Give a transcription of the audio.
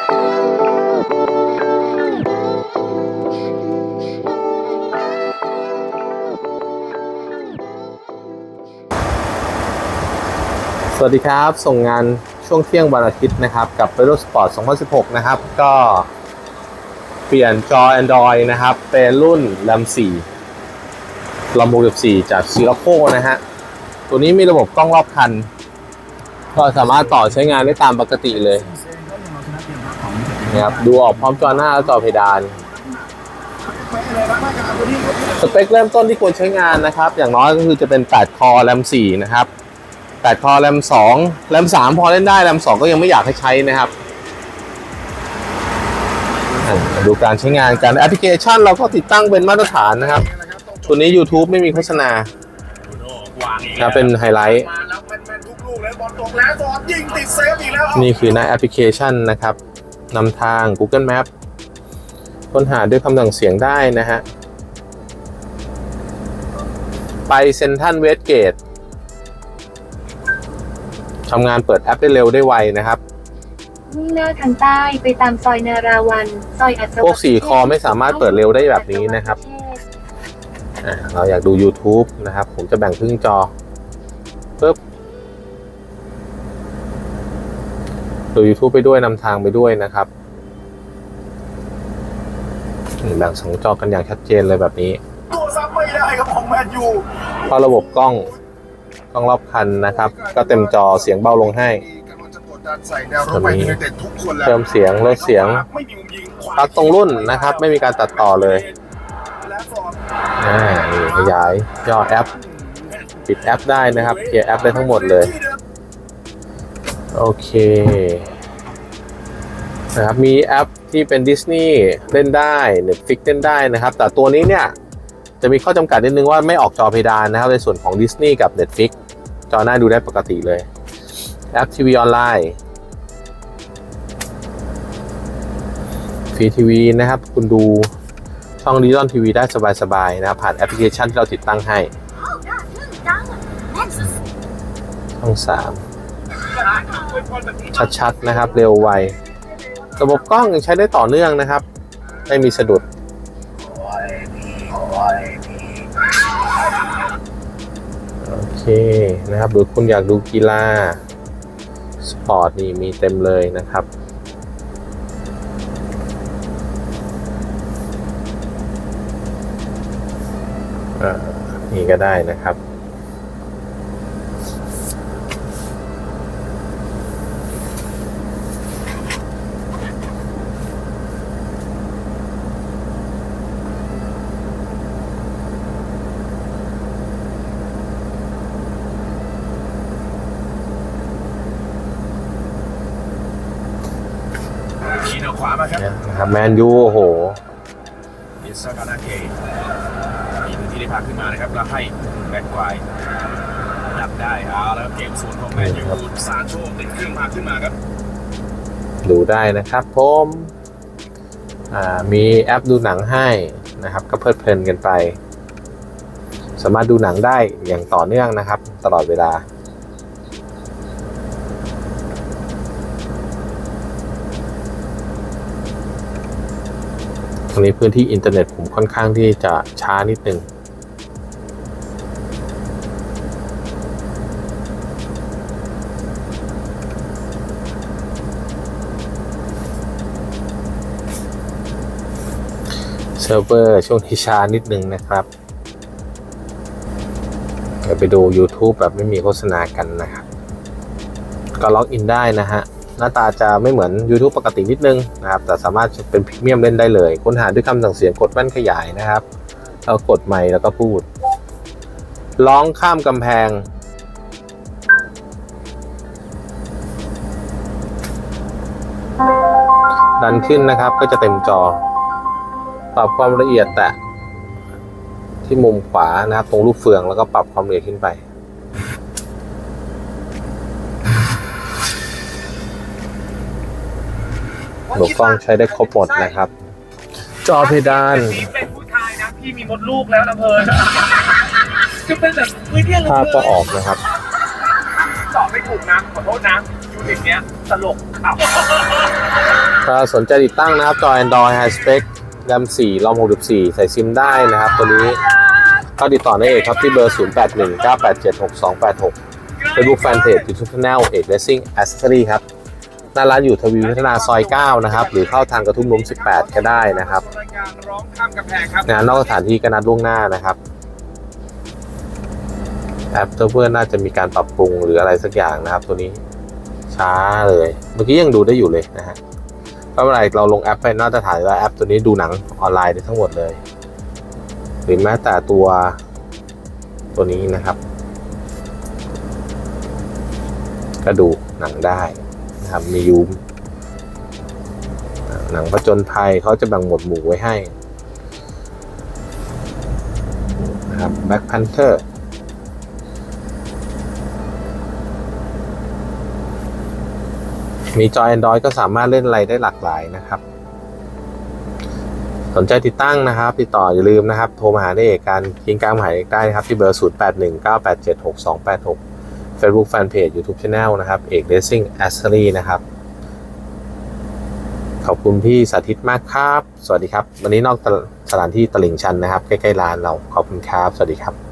สวัสดีครับ ส่งงานช่วงเที่ยงวันอาทิตย์นะครับ กับ r e d o Sport 2016 นะครับ ก็เปลี่ยนจอ Android นะครับ เป็นรุ่น RAM 4 RAM 64จาก s i r a c o นะฮะ ตัวนี้มีระบบกล้องรอบคัน ก็สามารถต่อใช้งานได้ตามปกติเลย นะครับดูออกพร้อมจอหน้าและจอเพดาน สเปคเริ่มต้นที่ควรใช้งานนะครับ อย่างน้อยก็คือจะเป็น 8 คอ RAM 4นะครับ 8 คอ RAM 2 RAM 3พอเล่นได้ RAM 2ก็ยังไม่อยากให้ใช้นะครับอะมาดูการใช้งานกันแอปพลิเคชันเราก็ติดตั้งเป็นมาตรฐานนะครับ ตัวนี้ YouTube ไม่มีโฆษณาวางอีกนะเป็นไฮไลท์มาแล้วแม่นๆทุกลูกเลยบอลตกแล้วบอลยิงติดเซฟอีกแล้วนี่คือหน้าแอปพลิเคชันนะครับ นำทาง Google Map ค้นหาด้วยคำสั่งเสียงได้นะฮะ ไปเซนทันเวสเกตทำงานเปิดแอปได้เร็วได้ไวนะครับมุ่งหน้าทางใต้ไปตามซอยนาราวัน ซอยอัศวพวกสี่คอไม่สามารถเปิดเร็วได้แบบนี้นะครับอะเราอยากดู YouTube นะครับ ผมจะแบ่งครึ่งจอปึ๊บ ดู YouTube ไปด้วยนำทางไปด้วยนะครับนี่แบ่งสองจอกันอย่างชัดเจนเลยแบบนี้ตัวซ้ำไม่ได้ครับของแมนยูเพราะระบบกล้องกล้องรอบคันนะครับ ก็เต็มจอเสียงเบาลงให้กำลังจะกดดันใส่แนวรบไปยูไนเต็ดทุกคนแล้วเพิ่มเสียงลดเสียงไม่มีมุมยิงขวาปลั๊กตรงรุ่นนะครับ ไม่มีการตัดต่อเลยและฟอร์ดอ่านี่ขยายย่อแอป ปิดแอปได้นะครับเคลียร์แอปได้ทั้งหมดเลย โอเคนะครับมีแอปที่เป็นดิสนีย์เล่นได้ Netflix เล่นได้นะครับ แต่ตัวนี้เนี่ย จะมีข้อจำกัดนิดนึงว่าไม่ออกจอเพดานนะครับ ในส่วนของ Disney กับ Netflix จอหน้าดูได้ปกติเลยแอปทีวีออนไลน์ฟรีทีวีนะครับ คุณดูช่องดิจิตอลทีวีได้สบายๆนะครับ ผ่านแอปพลิเคชันที่เราติดตั้งให้ช่อง3 ชัดๆนะครับ เร็วไว ระบบกล้องยังใช้ได้ต่อเนื่องนะครับ ไม่มีสะดุด โอเคนะครับหรือคุณอยากดูกีฬา สปอร์ตนี่มีเต็มเลยนะครับนี่ก็ได้นะครับ ขีนเอาขวามาครับนะครับแมนยูโอ้โหอิสกานาเกมีพื้นที่ได้พาขึ้นมานะครับแล้วให้แบ็คไวดับได้เอาแล้วเกมสวนของแมนยูซานโชติดเครื่องพาขึ้นมาครับ ดูได้นะครับผมอ่ามีแอปดูหนังให้นะครับ ก็เพลิดเพลินกันไป สามารถดูหนังได้อย่างต่อเนื่องนะครับ ตลอดเวลา ตรงนี้พื้นที่อินเทอร์เน็ตผมค่อนข้างที่จะช้านิดนึงเซิร์ฟเวอร์ช่วงที่ช้านิดนึงนะครับไปดู YouTube แบบไม่มีโฆษณากันนะครับ ก็ล็อกอินได้นะฮะ หน้าตาจะไม่เหมือน YouTube ปกตินิดนึงนะครับแต่สามารถเป็นพรีเมียมเล่นได้เลย ค้นหาด้วยคำสั่งเสียงกดแว่นขยายนะครับแล้วกดไมค์แล้วก็พูด ร้องข้ามกำแพง ดันขึ้นนะครับก็จะเต็มจอ ปรับความละเอียดแตะที่มุมขวานะครับ ตรงลูกเฟืองแล้วก็ปรับความละเอียดขึ้นไป หัวกล้องใช้ได้ครบหมดนะครับ จอเพดาน พี่เป็นผู้ชายนะพี่มีมดลูกแล้วนะเพลินคือเป็นแบบเฮ้ยเนี่ยภาพก็ออกนะครับเจาะไม่ถูกนะขอโทษนะยูนิตเนี้ยตลกอ้าวไฟก็สนใจติดตั้งนะครับ จอ Android High Spec RAM 4 ROM 64 ใส่ซิมได้นะครับ ตัวนี้ก็ติดต่อได้เอกครับที่เบอร์ 0819876286 Facebook Fanpage YouTube Channel เอก Racing Accessory ครับ หน้าร้านอยู่ทวีวัฒนาซอย9นะครับหรือเข้าทางกระทุ่มลุม18 ก็ได้นะครับรายการร้องข้ามกำแพงครับงานนอกสถานที่ก็นัดล่วงหน้านะครับแอปเตอร์เพื่อน่าจะมีการปรับปรุงหรืออะไรสักอย่างนะครับ ตัวนี้ช้าเลย เมื่อกี้ยังดูได้อยู่เลยนะฮะก็เมื่อไหรเราลงแอปไปน่าจะถ่ายว่าแอปตัวนี้ดูหนังออนไลน์ได้ทั้งหมดเลย หรือแม้แต่ตัวตัวนี้นะครับ ก็ดูหนังได้ นะครับ มียูมหนังประจนภัยเขาจะแบ่งหมวดหมู่ไว้ให้นะครับ Black Panther มีจอ Android ก็สามารถเล่นอะไรได้หลากหลายนะครับ สนใจติดตั้งนะครับ ติดต่ออย่าลืมนะครับ โทรมาหาได้เอกการทิ้งกลางหมายได้นะครับ ที่เบอร์ 0819876286 Facebook Fanpage YouTube Channel นะครับเอกเลสซิ่งแอสเซอรี่นะครับขอบคุณพี่สาธิตมากครับ สวัสดีครับ วันนี้นอกสถานที่ตลิ่งชันนะครับ ใกล้ ๆ ร้านเรา ขอบคุณครับ สวัสดีครับ